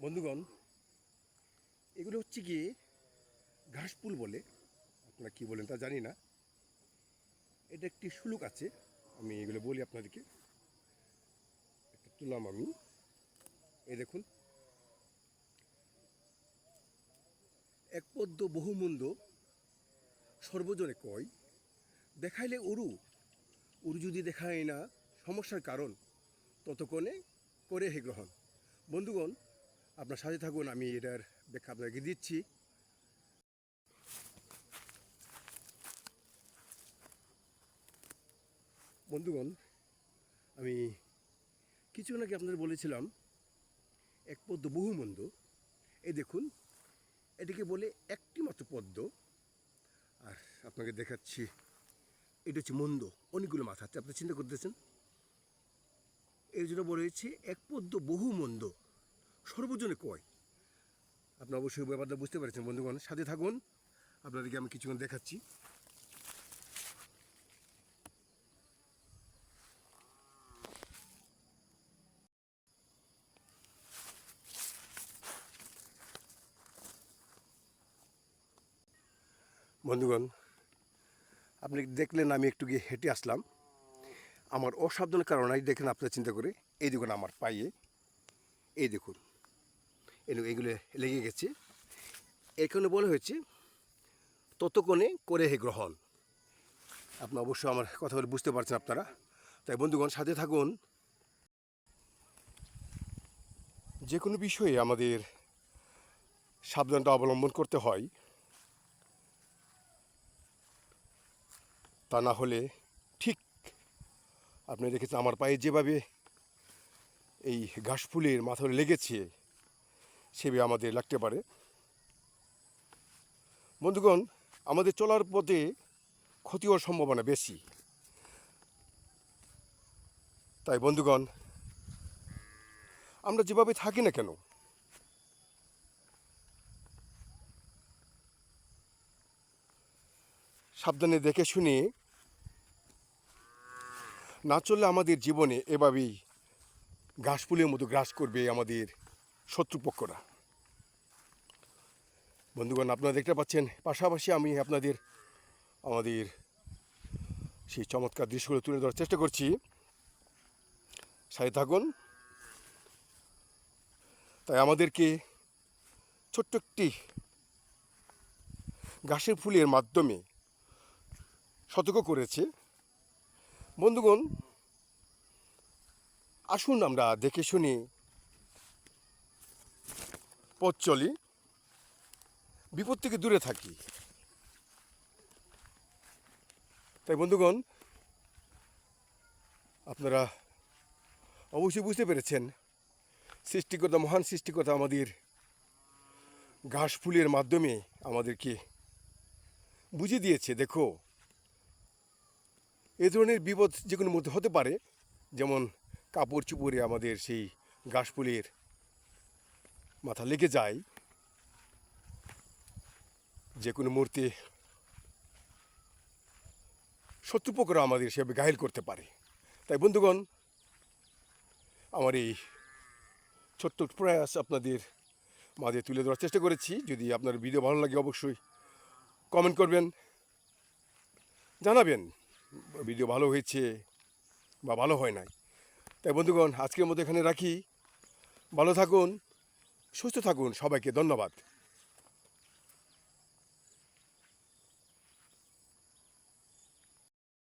বন্ধুগণ, এগুলো হচ্ছে গিয়ে ঘাসপুল বলে। আপনারা কি বলেন তা জানি না। এটা একটি সুলুক আছে, আমি এগুলো বলি আপনাদেরকে। একটা তুলাম আমি। এই দেখুন। এক পদ্ম বহুমন্দ সর্বজনে কয়, দেখাইলে উরু। উরু যদি দেখায় না, সমস্যার কারণ, ততক্ষণে করে হে গ্রহণ। বন্ধুগণ আপনার সাথে থাকুন, আমি এটার ব্যাখ্যা আপনাকে দিচ্ছি। বন্ধুগণ, আমি কিছু নাকি আপনাদের বলেছিলাম, এক পদ্ম বহু বহুমন্দ, এই দেখুন, এটিকে বলে একটি মাত্র পদ্ম। আর আপনাকে দেখাচ্ছি, এটা হচ্ছে মন্দ, অনেকগুলো মাথা আছে, আপনি চিন্তা করতেছেন? এর জন্য বলা হয়েছে, এক পদ্ম বহু মন্দ সর্বজনে কয়? আপনি অবশ্যই ব্যাপারটা বুঝতে পেরেছেন, বন্ধুগণ। সাথে থাকুন। আপনাদেরকে আমি কিছুক্ষণ দেখাচ্ছি। বন্ধুগণ, আপনি দেখলেন আমি একটু গিয়ে হেঁটে আসলাম। আমার অসাবধানের কারণে দেখেন আপনারা চিন্তা করে। এই দেখুন আমার পায়ে। এই দেখুন। এগুলো লেগে গেছে। এখানে বলা হয়েছে, ততক্ষণে করে হে গ্রহণ। আপনি অবশ্যই আমার কথা বলে বুঝতে পারছেন আপনারা। তাই বন্ধুগণ, সাথে থাকুন। যে কোনো বিষয়ে আমাদের সাবধানতা অবলম্বন করতে হয়, তা না হলে ঠিক আপনি দেখেছেন আমার পায়ে যেভাবে এই ঘাস ফুলের মাথা লেগেছে সেভাবে আমাদের লাগতে পারে। বন্ধুগণ, আমাদের চলার পথে ক্ষতি হওয়ার সম্ভাবনা বেশি। তাই বন্ধুগণ, আমরা যেভাবে থাকি না কেন, সাবধানে দেখে শুনে না চললে আমাদের জীবনে এভাবেই ঘাসফুলের মতো গ্রাস করবে আমাদের শত্রুপক্ষরা। বন্ধুগণ, আপনারা দেখতে পাচ্ছেন, পাশাপাশি আমি আপনাদের, আমাদের সেই চমৎকার দৃশ্যগুলো তুলে ধরার চেষ্টা করছি। সাথে থাকুন। তাই আমাদেরকে ছোট্ট একটি ঘাসের ফুলের মাধ্যমে সতর্ক করেছে। বন্ধুগণ, আসুন আমরা দেখে শুনে পথ চলি বিপদ থেকে দূরে থাকি। তাই বন্ধুগণ, আপনারা অবশ্যই বুঝতে পেরেছেন, সৃষ্টিকর্তা, মহান সৃষ্টিকর্তা আমাদের ঘাস ফুলের মাধ্যমে আমাদেরকে বুঝিয়ে দিয়েছে। দেখো, এ ধরনের বিপদ যে কোনো মধ্যে হতে পারে, যেমন কাপড় চুপড়ে আমাদের সেই ঘাস ফুলের মাথা লেগে যায়, যে কোনো মুহূর্তে শত্রুপক্ষরা আমাদের সেভাবে ঘায়ল করতে পারে। তাই বন্ধুগণ, আমার এই ছোট্ট প্রয়াস আপনাদের মাঝে তুলে ধরার চেষ্টা করেছি। যদি আপনার ভিডিও ভালো লাগে, অবশ্যই কমেন্ট করবেন, জানাবেন, ভিডিও ভালো হয়েছে বা ভালো হয় নাই। তাই বন্ধুগণ, আজকের মতো এখানে রাখি। ভালো থাকুন। সুস্থ থাকুন সবাইকে ধন্যবাদ।